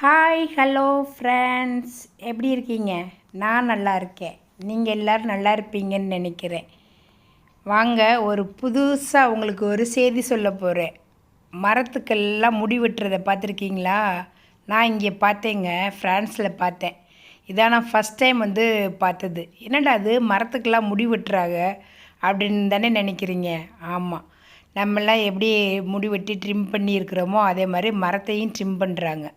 Hi hello friends எப்படி இருக்கீங்க? நான் நல்லா இருக்கேன். நீங்கள் எல்லோரும் நல்லா இருப்பீங்கன்னு நினைக்கிறேன். வாங்க ஒரு புதுசாக உங்களுக்கு ஒரு செய்தி சொல்ல போகிறேன் மரத்துக்கெல்லாம் முடி வெட்டுறதை பார்த்துருக்கீங்களா? நான் இங்கே பார்த்தேங்க ஃப்ரான்ஸில் பார்த்தேன். இதான் நான் ஃபஸ்ட் டைம் வந்து பார்த்தது. என்னடா அது? மரத்துக்கெல்லாம் முடி வெட்டுறாங்க அப்படின்னு தானே நினைக்கிறீங்க? ஆமாம் நம்மெல்லாம் எப்படி முடி வெட்டி ட்ரிம் பண்ணி இருக்கிறோமோ அதே மாதிரி மரத்தையும் ட்ரிம் பண்ணுறாங்க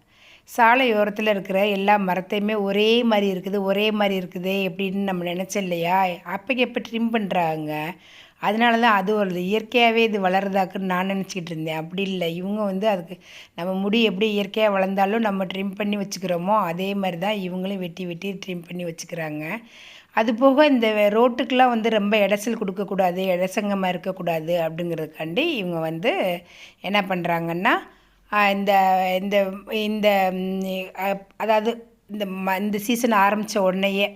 சாலையோரத்தில் இருக்கிற எல்லா மரத்தையுமே ஒரே மாதிரி இருக்குது ஒரே மாதிரி இருக்குது எப்படின்னு நம்ம நினச்சோம் இல்லையா? அப்போக்கு எப்போ ட்ரிம் பண்ணுறாங்க அதனால தான் அது ஒரு இயற்கையாகவே இது வளருதாக்குன்னு நான் நினச்சிக்கிட்டு இருந்தேன். அப்படி இல்லை. இவங்க வந்து அதுக்கு நம்ம முடி எப்படி இயற்கையாக வளர்ந்தாலும் நம்ம ட்ரிம் பண்ணி வச்சுக்கிறோமோ அதே மாதிரி தான் இவங்களும் வெட்டி வெட்டி ட்ரிம் பண்ணி வச்சுக்கிறாங்க. அது போக இந்த ரோட்டுக்கெலாம் வந்து ரொம்ப இடைச்சல் கொடுக்கக்கூடாது இடசங்கமாக இருக்கக்கூடாது அப்படிங்கிறதுக்காண்டி இவங்க வந்து என்ன பண்ணுறாங்கன்னா இந்த இந்த இந்த அதாவது இந்த ம இந்த சீசன் ஆரம்பித்த உடனேயே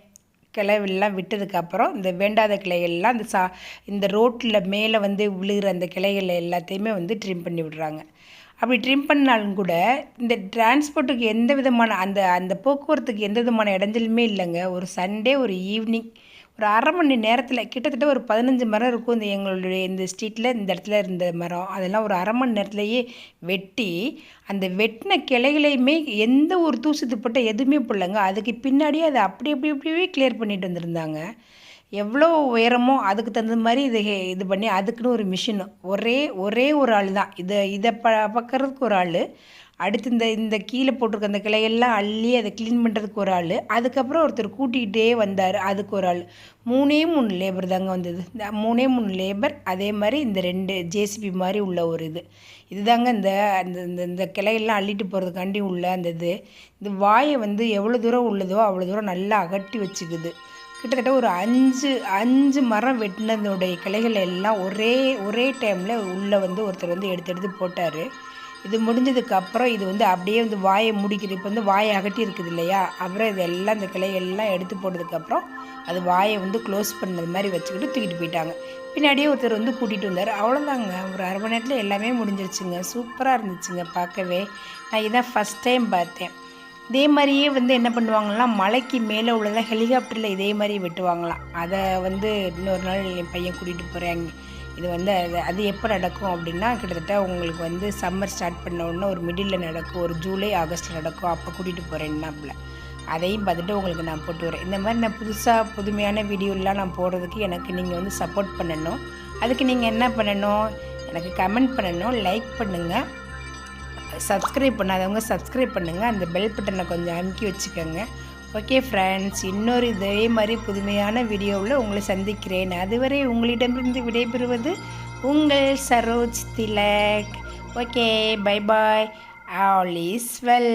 கிளைவெல்லாம் விட்டதுக்கப்புறம் இந்த வேண்டாத கிளைகள்லாம் இந்த சா இந்த ரோட்டில் மேலே வந்து விழுகிற அந்த கிளைகள் எல்லாத்தையுமே வந்து ட்ரிம் பண்ணி விடுறாங்க. அப்படி ட்ரிம் பண்ணாலும் கூட இந்த டிரான்ஸ்போர்ட்டுக்கு எந்த விதமான அந்த அந்த போக்குவரத்துக்கு எந்த விதமான இடைஞ்சலுமே இல்லைங்க. ஒரு சண்டே ஒரு ஈவினிங் ஒரு அரை மணி நேரத்தில் கிட்டத்தட்ட ஒரு பதினஞ்சு மரம் இருக்கும் இந்த எங்களுடைய இந்த ஸ்ட்ரீட்டில் இந்த இடத்துல இருந்த மரம். அதெல்லாம் ஒரு அரை மணி நேரத்துலையே வெட்டி அந்த வெட்டின கிளைகளையுமே எந்த ஒரு தூசு துப்பட்ட எதுவுமே பிள்ளைங்க அதுக்கு பின்னாடியே அதை அப்படி அப்படி அப்படியே கிளியர் பண்ணிட்டு வந்திருந்தாங்க. எவ்வளோ உயரமோ அதுக்கு தகுந்த மாதிரி இதை இது பண்ணி அதுக்குன்னு ஒரு மிஷின். ஒரே ஒரே ஒரு ஆள் தான். இதை இதை ப பார்க்குறதுக்கு ஒரு ஆள். அடுத்து இந்த இந்த கீழே போட்டிருக்க அந்த கிளையெல்லாம் அள்ளி அதை க்ளீன் பண்ணுறதுக்கு ஒரு ஆள். அதுக்கப்புறம் ஒருத்தர் கூட்டிகிட்டே வந்தார். அதுக்கு ஒரு ஆள். மூணே மூணு லேபர் தாங்க வந்தது. இந்த மூணே மூணு லேபர் அதே மாதிரி இந்த ரெண்டு ஜேசிபி மாதிரி உள்ள ஒரு இது. இதுதாங்க இந்த அந்த இந்த இந்த கிளையெல்லாம் அள்ளிட்டு போகிறதுக்காண்டி உள்ள அந்த இது. இந்த வாயை வந்து எவ்வளோ தூரம் உள்ளதோ அவ்வளோ தூரம் நல்லா அகட்டி வச்சுக்குது. கிட்டத்தட்ட ஒரு அஞ்சு அஞ்சு மரம் வெட்டினதுடைய கிளைகள் எல்லாம் ஒரே ஒரே டைமில் உள்ளே வந்து ஒருத்தர் வந்து எடுத்து எடுத்து போட்டார். இது முடிஞ்சதுக்கப்புறம் இது வந்து அப்படியே வந்து வாயை முடிக்குது. இப்போ வந்து வாயை அகட்டி இருக்குது இல்லையா? அப்புறம் இதெல்லாம் இந்த கிளைகள்லாம் எடுத்து போட்டதுக்கப்புறம் அது வாயை வந்து க்ளோஸ் பண்ணது மாதிரி வச்சுக்கிட்டு தூக்கிட்டு போயிட்டாங்க. பின்னாடியே ஒருத்தர் வந்து கூட்டிகிட்டு வந்தார். அவ்வளோதாங்க ஒரு அரை மணி நேரத்தில் எல்லாமே முடிஞ்சிருச்சுங்க. சூப்பராக இருந்துச்சுங்க. பார்க்கவே. நான் இதான் ஃபஸ்ட் டைம் பார்த்தேன். இதே மாதிரியே வந்து என்ன பண்ணுவாங்கன்னா மலைக்கு மேலே உள்ளதெல்லாம் ஹெலிகாப்டரில் இதே மாதிரி வெட்டுவாங்களாம். அதை வந்து இன்னொரு நாள் என் பையன் கூட்டிகிட்டு போகிறாங்க இது வந்து அது அது எப்போ நடக்கும் அப்படின்னா கிட்டத்தட்ட உங்களுக்கு வந்து சம்மர் ஸ்டார்ட் பண்ண உடனே ஒரு மிடில் நடக்கும் ஒரு ஜூலை ஆகஸ்ட் நடக்கும். அப்போ கூட்டிகிட்டு போகிறேன்னாப்புல அதையும் பார்த்துட்டு உங்களுக்கு நான் போட்டு வரேன் இந்த மாதிரி நான் புதுசாக புதுமையான வீடியோலாம் நான் போடுறதுக்கு எனக்கு நீங்கள் வந்து சப்போர்ட் பண்ணணும். அதுக்கு நீங்கள் என்ன பண்ணணும்? எனக்கு கமெண்ட் பண்ணணும் லைக் பண்ணுங்கள் சப்ஸ்கிரைப் பண்ணாதவங்க சப்ஸ்கிரைப் பண்ணுங்கள் அந்த பெல் பட்டனை கொஞ்சம் அமுக்கி வச்சுக்கோங்க. ஓகே ஃப்ரெண்ட்ஸ் இன்னொரு இதே மாதிரி புதுமையான வீடியோவில் உங்களை சந்திக்கிறேன். அதுவரை உங்களிடமிருந்து விடைபெறுவது உங்கள் Saroj Thilak. Okay bye bye all is well